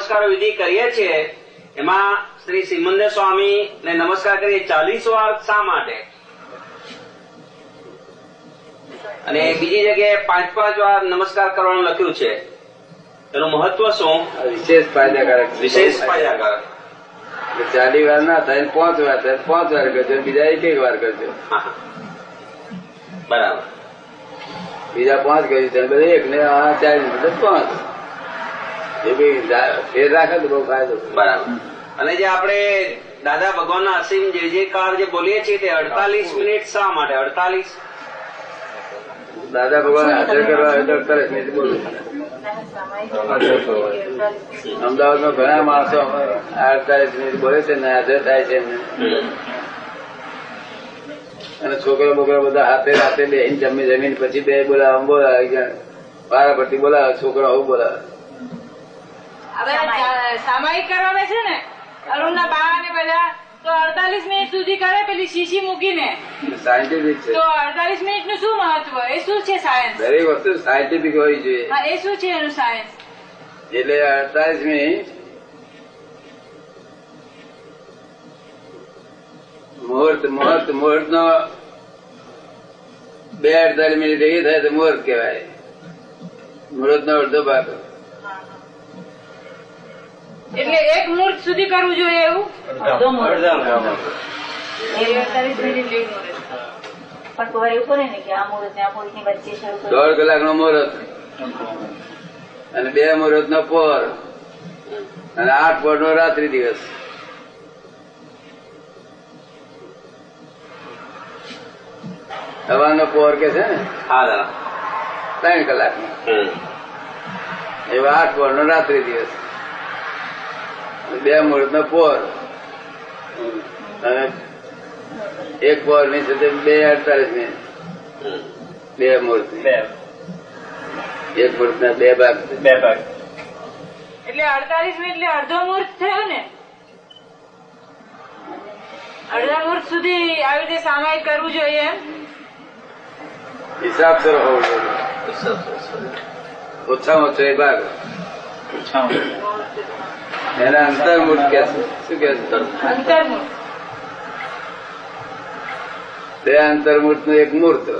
નમસ્કાર વિધિ કરીએ છીએ. એમાં શ્રી સિમંદર સ્વામી ને નમસ્કાર કરીએ. ચાલીસ વાર શા માટે? અને બીજી જગ્યાએ પાંચ પાંચ વાર નમસ્કાર કરવાનું લખ્યું છે. એનું મહત્વ શું? વિશેષ ફાયદાકારક વિશેષ ફાયદાકારક. ચાલીસ ચાલી વાર ના થાય પાંચ વાર થાય પાંચ વાર કરજો બીજા એક એક વાર કરજો. બરાબર. બીજા પાંચ બધા એક ને આ ચાલી પાંચ. એ બી ફેર રાખે તો બહુ ફાયદો. બરાબર. અને જે આપણે દાદા ભગવાનના અસીમ જે જે કાર જે બોલીએ છીએ તે અડતાલીસ મિનિટ શા માટે? અડતાલીસ? દાદા ભગવાન હાજર કરવા અડતાલીસ મિનિટ બોલું અમદાવાદમાં ઘણા માણસો અડતાલીસ મિનિટ બોલે છે ને હાજર થાય છે એમને. અને છોકરો બોકરા બધા હાથે રાતે બેહીને જમી જમીન પછી બે બોલાવે બોલાવે વારા પરથી બોલાવે છોકરા આવું બોલાવે. હવે સામાયિક કરાવે છે ને અરુણના બા ને બધા તો અડતાલીસ મિનિટ સુધી કરે પેલી શીશી મૂકીને. સાયન્ટિફિક છે. તો અડતાલીસ મિનિટનું શું મહત્વ? એ શું છે સાયન્સ દરેક વસ્તુ સાયન્ટિફિક હોવી જોઈએ હા એ શું છે એનું સાયન્સ એટલે અડતાલીસ મિનિટ મુહૂર્ત મુહૂર્ત મુહૂર્ત નો બે અડતાલીસ મિનિટ એ થાય તો મુહૂર્ત કહેવાય. મુહૂર્ત નો અડધો ભાગ. એટલે એક મુહૂર્ત સુધી કરવું જોઈએ એવું? દોઢ કલાક નો મુહૂર્ત અને બે મુહૂર્ત નો પોર. અને આઠ પોર નો રાત્રિ દિવસ. સવારનો પોર કે છે ને? હા ત્રણ કલાક. એવા આઠ પોર નો રાત્રિ દિવસ. બે મુહૂર્ત નો પોર. અને એક પોરની સાથે બે અડતાલીસ મિનિટ. બે મુહૂર્ત એક મુહૂર્ત ના બે ભાગ બે ભાગ. એટલે અડતાલીસ મિનિટ એટલે અડધો મુહૂર્ત થયો ને? અડધા મુહૂર્ત સુધી આવી રીતે સામાયિક કરવું જોઈએ એમ? હિસાબ સર હોવો જોઈએ. ઓછામાં ઓછો એ ભાગ. એના અંતર્મુખ કે છે? શું કે છે તે અંતર્મુખ. નું એક મૂર્ત.